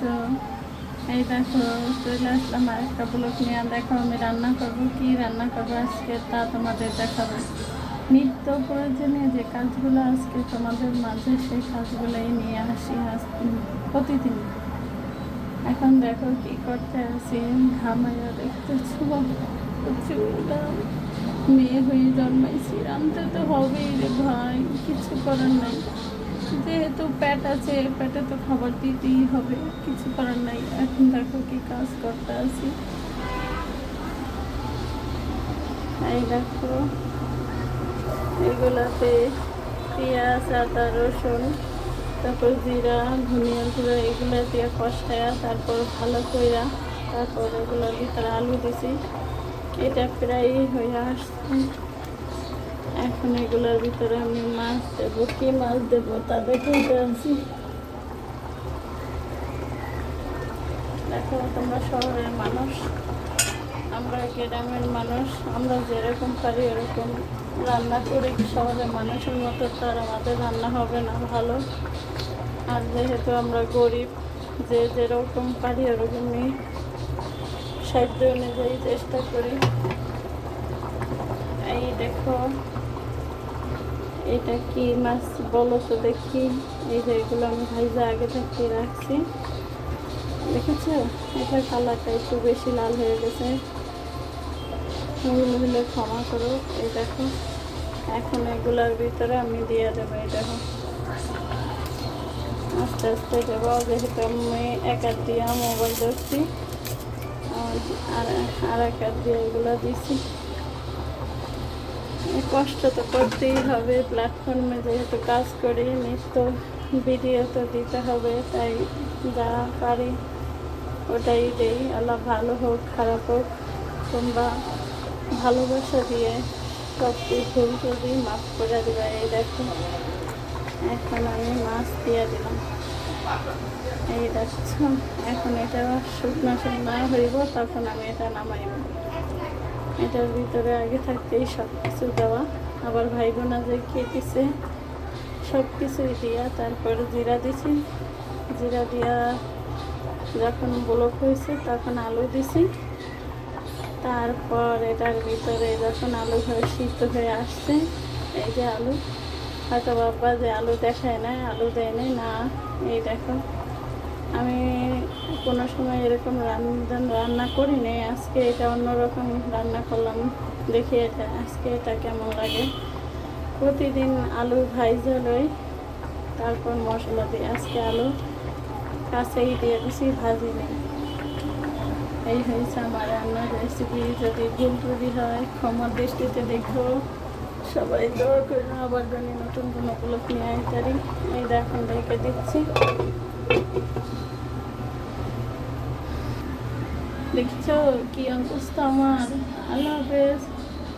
আছো? এই দেখো, চলে আসলাম আরেকটা ব্লক নিয়ে। দেখো, আমি রান্না করব। কি রান্না করব আজকে তা তোমাদের দেখাবো। নিত্য প্রয়োজনীয় যে কাজগুলো আজকে তোমাদের মাঝে, সেই কাজগুলোই নিয়ে আসি আজ প্রতিদিন। এখন দেখো কি করতে আছি ঘামাইয়া দেখতেছো চুলাম মেয়ে হয়ে জন্মাইছি। রানতে তো হবেই রে ভাই, কিছু করার নাই। যেহেতু প্যাট আছে প্যাটে তো খাবার দিতেই হবে, কিছু করার নাই। এখন দেখো কি কাজ করতে আছি। দেখো, এগুলাতে পেঁয়াজ, আদা, রসুন, তারপর জিরা ধনিয়ার গুঁড়ো, এগুলো দিয়ে কষায়া তারপর ভালো কইরা তারপর এগুলোর ভিতরে আলু দিছি। এটা প্রায় হয়ে আসছে। এখন এগুলোর ভিতরে আমি মাছ দেবো, কি মাছ দেবো তা দেখে আছি দেখো, তোমরা শহরের মানুষ, আমরা গ্রামের মানুষ, আমরা যেরকম পারি এরকম রান্না করি। শহরের মানুষের মতো তো আর আমাদের রান্না হবে না, ভালো। আর যেহেতু আমরা গরিব, যে যেরকম পারি ওরকমই সাহায্য অনুযায়ী চেষ্টা করি। এই দেখো এটা কি মাছ বলো তো দেখি? এই যে এগুলো আমি ভাইজা আগে থেকে রাখছি। দেখেছ? এটার কালারটা একটু বেশি লাল হয়ে গেছে। ভুল হলে ক্ষমা করো। এই দেখো, এখন এগুলোর ভিতরে আমি দিয়ে দেবো, এই দেখো। আস্তে আস্তে দেবো, যেহেতু আমি এক হাত দিয়ে মোবাইল ধরছি। আর আর এক হাত দিয়ে এগুলো দিছি। কষ্ট তো করতেই হবে প্ল্যাটফর্মে যেহেতু কাজ করি, নিত্য ভিডিও তো দিতে হবে, তাই যা পারি ওটাই দেই। আল্লাহ ভালো হোক, খারাপ হোক, তোমরা ভালোবাসা দিয়ে সব ভুল যদি মাফ করে দেবে। এই দেখো, এখন আমি মাছ দিয়ে দিলাম। এই দেখছ, এখন এটা শুকনো শুকনো হইব, তখন আমি এটা নামাইব। এটার ভিতরে আগে থাকতেই সব কিছু দেওয়া। আবার ভাই বোনা যে খেতেছে সব কিছুই দিয়া তারপর জিরা দিছি। জিরা দিয়া যখন ব্লক হয়েছে তখন আলু দিছি। তারপর এটার ভিতরে যখন আলু হয়ে সিদ্ধ হয়ে আসছে, এই যে আলু হয়তো বাবা যে আলু দেখায় না আলু দেয় না, এই দেখো। আমি কোনো সময় এরকম রান্না রান্না করি আজকে এটা অন্যরকম রান্না করলাম। দেখি এটা আজকে এটা কেমন লাগে। প্রতিদিন আলু ভাইজা লই, তারপর মশলা দিই আজকে আলু কাছেই দিয়ে দিছি ভাজি নেই। এই হয়েছে আমার রান্নার রেসিপি যদি ভুল ত্রুটি হয় ক্ষমার দৃষ্টিতে দেখো। সবাই দোয়া করে, আবার জানি নতুন কোনো উপলক্ষ নিয়ে আইতারি এই দেখুন রেখে দিচ্ছি। দেখছ কি অবস্থা আমার? আল্লাহ হাফেজ।